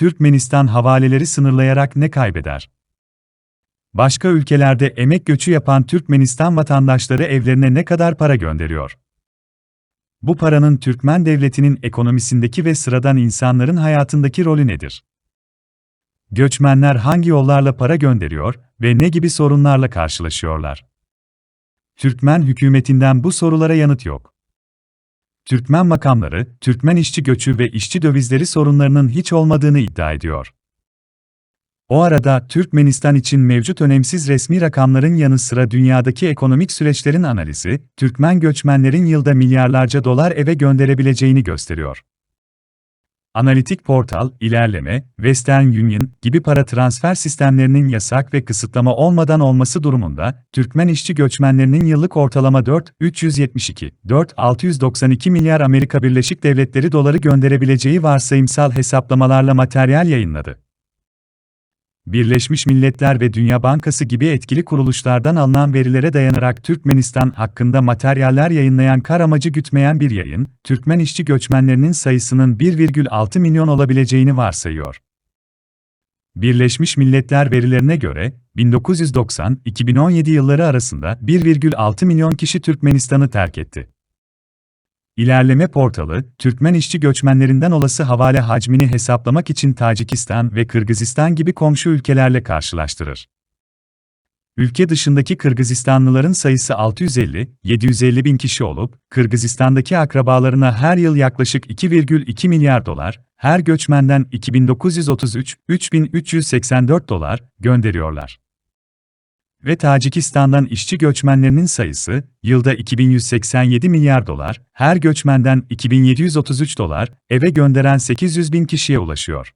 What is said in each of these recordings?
Türkmenistan havaleleri sınırlayarak ne kaybeder? Başka ülkelerde emek göçü yapan Türkmenistan vatandaşları evlerine ne kadar para gönderiyor? Bu paranın Türkmen devletinin ekonomisindeki ve sıradan insanların hayatındaki rolü nedir? Göçmenler hangi yollarla para gönderiyor ve ne gibi sorunlarla karşılaşıyorlar? Türkmen hükümetinden bu sorulara yanıt yok. Türkmen makamları, Türkmen işçi göçü ve işçi dövizleri sorunlarının hiç olmadığını iddia ediyor. O arada Türkmenistan için mevcut önemsiz resmi rakamların yanı sıra dünyadaki ekonomik süreçlerin analizi, Türkmen göçmenlerin yılda milyarlarca dolar eve gönderebileceğini gösteriyor. Analitik portal, ilerleme, Western Union gibi para transfer sistemlerinin yasak ve kısıtlama olmadan olması durumunda, Türkmen işçi göçmenlerinin yıllık ortalama 4.372, 4.692 milyar Amerika Birleşik Devletleri doları gönderebileceği varsayımsal hesaplamalarla materyal yayınladı. Birleşmiş Milletler ve Dünya Bankası gibi etkili kuruluşlardan alınan verilere dayanarak Türkmenistan hakkında materyaller yayınlayan kar amacı gütmeyen bir yayın, Türkmen işçi göçmenlerinin sayısının 1,6 milyon olabileceğini varsayıyor. Birleşmiş Milletler verilerine göre, 1990-2017 yılları arasında 1,6 milyon kişi Türkmenistan'ı terk etti. İlerleme portalı, Türkmen işçi göçmenlerinden olası havale hacmini hesaplamak için Tacikistan ve Kırgızistan gibi komşu ülkelerle karşılaştırır. Ülke dışındaki Kırgızistanlıların sayısı 650-750 bin kişi olup, Kırgızistan'daki akrabalarına her yıl yaklaşık 2,2 milyar dolar, her göçmenden 2933-3384 dolar gönderiyorlar ve Tacikistan'dan işçi göçmenlerinin sayısı, yılda 2187 milyar dolar, her göçmenden 2733 dolar, eve gönderen 800 bin kişiye ulaşıyor.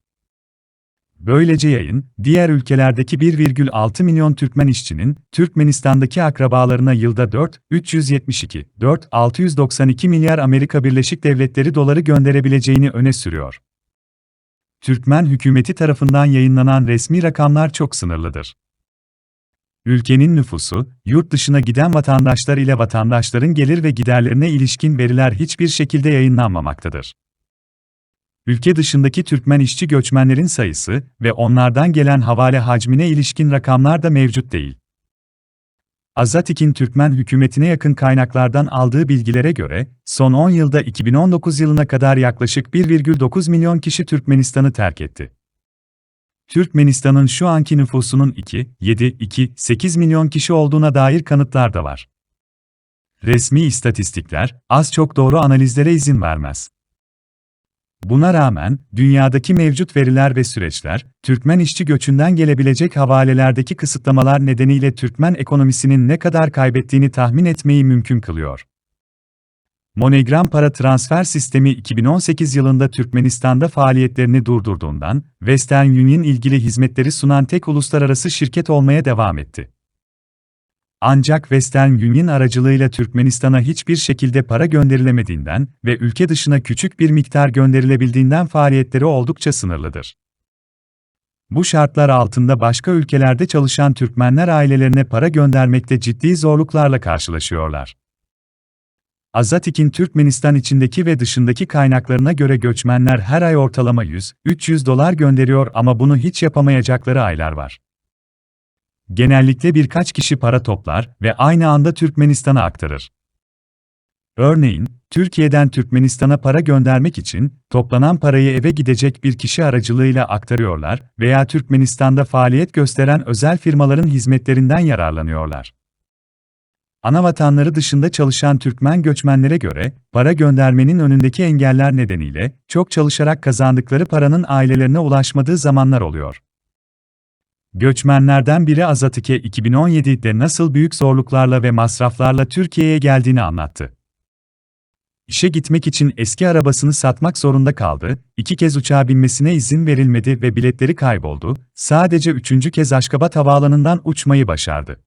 Böylece yayın, diğer ülkelerdeki 1,6 milyon Türkmen işçinin, Türkmenistan'daki akrabalarına yılda 4, 372, 4, 692 milyar Amerika Birleşik Devletleri doları gönderebileceğini öne sürüyor. Türkmen hükümeti tarafından yayınlanan resmi rakamlar çok sınırlıdır. Ülkenin nüfusu, yurt dışına giden vatandaşlar ile vatandaşların gelir ve giderlerine ilişkin veriler hiçbir şekilde yayınlanmamaktadır. Ülke dışındaki Türkmen işçi göçmenlerin sayısı ve onlardan gelen havale hacmine ilişkin rakamlar da mevcut değil. Azatik'in Türkmen hükümetine yakın kaynaklardan aldığı bilgilere göre, son 10 yılda 2019 yılına kadar yaklaşık 1,9 milyon kişi Türkmenistan'ı terk etti. Türkmenistan'ın şu anki nüfusunun 2, 7, 2, 8 milyon kişi olduğuna dair kanıtlar da var. Resmi istatistikler, az çok doğru analizlere izin vermez. Buna rağmen, dünyadaki mevcut veriler ve süreçler, Türkmen işçi göçünden gelebilecek havalelerdeki kısıtlamalar nedeniyle Türkmen ekonomisinin ne kadar kaybettiğini tahmin etmeyi mümkün kılıyor. MoneyGram para transfer sistemi 2018 yılında Türkmenistan'da faaliyetlerini durdurduğundan, Western Union ilgili hizmetleri sunan tek uluslararası şirket olmaya devam etti. Ancak Western Union aracılığıyla Türkmenistan'a hiçbir şekilde para gönderilemediğinden ve ülke dışına küçük bir miktar gönderilebildiğinden faaliyetleri oldukça sınırlıdır. Bu şartlar altında başka ülkelerde çalışan Türkmenler ailelerine para göndermekte ciddi zorluklarla karşılaşıyorlar. Azatik'in Türkmenistan içindeki ve dışındaki kaynaklarına göre göçmenler her ay ortalama 100-300 dolar gönderiyor ama bunu hiç yapamayacakları aylar var. Genellikle birkaç kişi para toplar ve aynı anda Türkmenistan'a aktarır. Örneğin, Türkiye'den Türkmenistan'a para göndermek için toplanan parayı eve gidecek bir kişi aracılığıyla aktarıyorlar veya Türkmenistan'da faaliyet gösteren özel firmaların hizmetlerinden yararlanıyorlar. Anavatanları dışında çalışan Türkmen göçmenlere göre, para göndermenin önündeki engeller nedeniyle, çok çalışarak kazandıkları paranın ailelerine ulaşmadığı zamanlar oluyor. Göçmenlerden biri Azatike 2017'de nasıl büyük zorluklarla ve masraflarla Türkiye'ye geldiğini anlattı. İşe gitmek için eski arabasını satmak zorunda kaldı, iki kez uçağa binmesine izin verilmedi ve biletleri kayboldu, sadece üçüncü kez Aşkabat Havaalanı'ndan uçmayı başardı.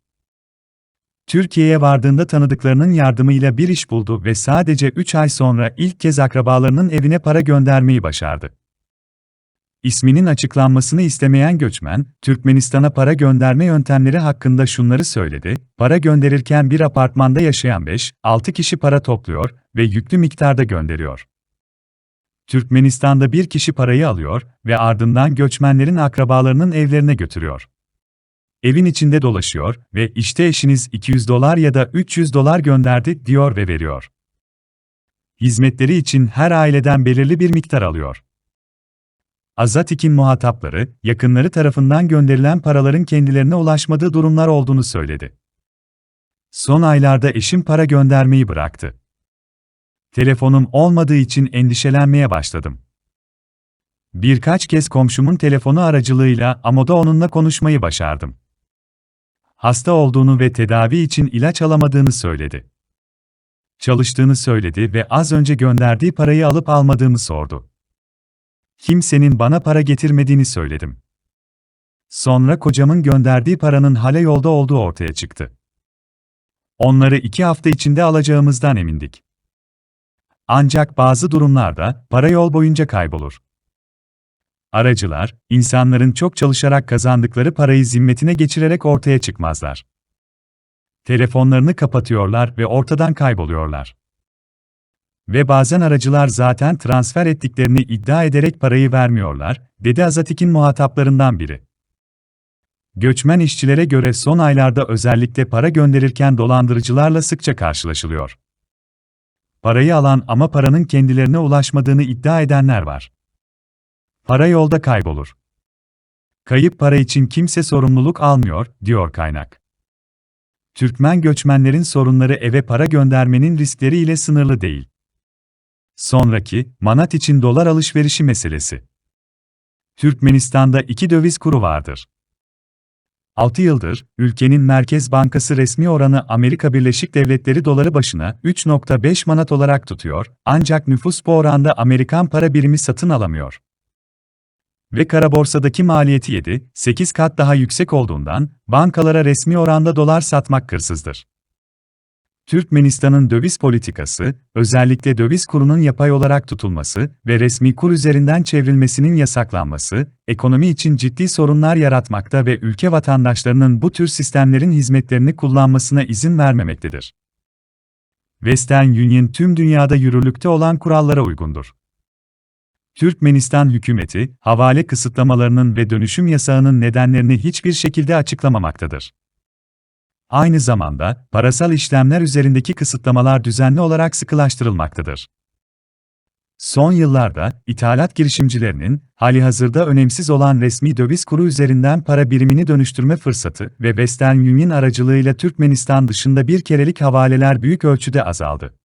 Türkiye'ye vardığında tanıdıklarının yardımıyla bir iş buldu ve sadece 3 ay sonra ilk kez akrabalarının evine para göndermeyi başardı. İsminin açıklanmasını istemeyen göçmen, Türkmenistan'a para gönderme yöntemleri hakkında şunları söyledi, para gönderirken bir apartmanda yaşayan 5-6 kişi para topluyor ve yüklü miktarda gönderiyor. Türkmenistan'da bir kişi parayı alıyor ve ardından göçmenlerin akrabalarının evlerine götürüyor. Evin içinde dolaşıyor ve işte eşiniz 200 dolar ya da 300 dolar gönderdi diyor ve veriyor. Hizmetleri için her aileden belirli bir miktar alıyor. Azatik'in muhatapları, yakınları tarafından gönderilen paraların kendilerine ulaşmadığı durumlar olduğunu söyledi. Son aylarda eşim para göndermeyi bıraktı. Telefonum olmadığı için endişelenmeye başladım. Birkaç kez komşumun telefonu aracılığıyla Amo'da onunla konuşmayı başardım. Hasta olduğunu ve tedavi için ilaç alamadığını söyledi. Çalıştığını söyledi ve az önce gönderdiği parayı alıp almadığımı sordu. Kimsenin bana para getirmediğini söyledim. Sonra kocamın gönderdiği paranın hala yolda olduğu ortaya çıktı. Onları iki hafta içinde alacağımızdan emindik. Ancak bazı durumlarda para yol boyunca kaybolur. Aracılar, insanların çok çalışarak kazandıkları parayı zimmetine geçirerek ortaya çıkmazlar. Telefonlarını kapatıyorlar ve ortadan kayboluyorlar. Ve bazen aracılar zaten transfer ettiklerini iddia ederek parayı vermiyorlar, dedi Azatik'in muhataplarından biri. Göçmen işçilere göre son aylarda özellikle para gönderirken dolandırıcılarla sıkça karşılaşılıyor. Parayı alan ama paranın kendilerine ulaşmadığını iddia edenler var. Para yolda kaybolur. Kayıp para için kimse sorumluluk almıyor, diyor kaynak. Türkmen göçmenlerin sorunları eve para göndermenin riskleri ile sınırlı değil. Sonraki, manat için dolar alışverişi meselesi. Türkmenistan'da iki döviz kuru vardır. 6 yıldır, ülkenin Merkez Bankası resmi oranı Amerika Birleşik Devletleri doları başına 3.5 manat olarak tutuyor, ancak nüfus bu oranda Amerikan para birimi satın alamıyor. Ve kara borsadaki maliyeti 7-8 kat daha yüksek olduğundan, bankalara resmi oranda dolar satmak kırsızdır. Türkmenistan'ın döviz politikası, özellikle döviz kurunun yapay olarak tutulması ve resmi kur üzerinden çevrilmesinin yasaklanması, ekonomi için ciddi sorunlar yaratmakta ve ülke vatandaşlarının bu tür sistemlerin hizmetlerini kullanmasına izin vermemektedir. Western Union tüm dünyada yürürlükte olan kurallara uygundur. Türkmenistan hükümeti, havale kısıtlamalarının ve dönüşüm yasağının nedenlerini hiçbir şekilde açıklamamaktadır. Aynı zamanda, parasal işlemler üzerindeki kısıtlamalar düzenli olarak sıkılaştırılmaktadır. Son yıllarda, ithalat girişimcilerinin, hali hazırda önemsiz olan resmi döviz kuru üzerinden para birimini dönüştürme fırsatı ve Western Union aracılığıyla Türkmenistan dışında bir kerelik havaleler büyük ölçüde azaldı.